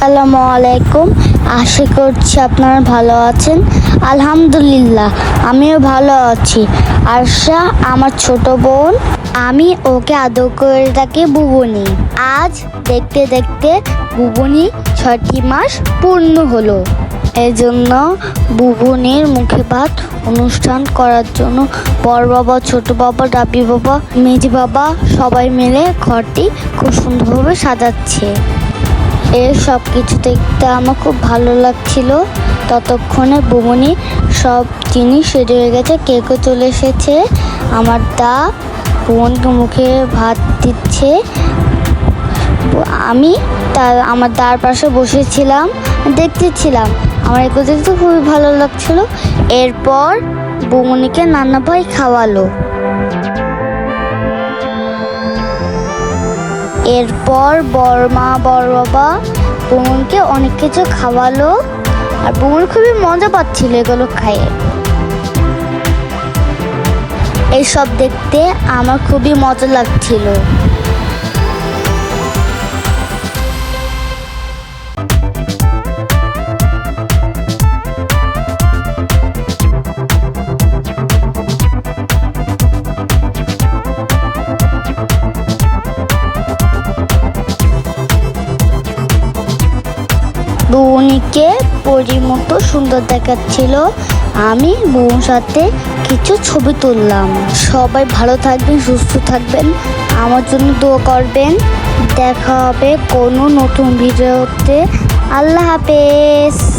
আসসালামু আলাইকুম। আশা করছি আপনারা ভালো আছেন। আলহামদুলিল্লাহ, আমিও ভালো আছি। আরশা, আমার ছোট বোন, আমি ওকে আদর করে থাকি বুবনি। আজ দেখতে দেখতে বুবনি ছয়টি মাস পূর্ণ হলো। এই জন্য বুবনির মুখে ভাত অনুষ্ঠান করার জন্য বড় বাবা, ছোট বাবা, ডাবি বাবা, মেজি বাবা সবাই মিলে ঘরটি খুব সুন্দরভাবে সাজাচ্ছে। এর সব কিছু দেখতে আমার খুব ভালো লাগছিল। ততক্ষণে বুমনি সব জিনিস রেডি হয়ে গেছে। কেকও চলে এসেছে। আমার দা বোনকে মুখে ভাত দিচ্ছে। আমি তার, আমার দার পাশে বসেছিলাম, দেখতেছিলাম। আমার এগুলো দেখতে খুবই ভালো লাগছিল। এরপর বুমনিকে নানা ভাই খাওয়ালো। এরপর বর্মা বড় বাবা বুমনকে অনেক কিছু খাওয়ালো আর বুমন খুবই মজা পাচ্ছিল এগুলো খাইয়ে। এইসব দেখতে আমার খুবই মজা লাগছিল। বউনিকে পরিমতো সুন্দর দেখাচ্ছিল। আমি বউর সাথে কিছু ছবি তুললাম। সবাই ভালো থাকবেন, সুস্থ থাকবেন। আমার জন্য দোয়া করবেন। দেখা হবে কোনো নতুন ভিডিওতে। আল্লাহ হাফেজ।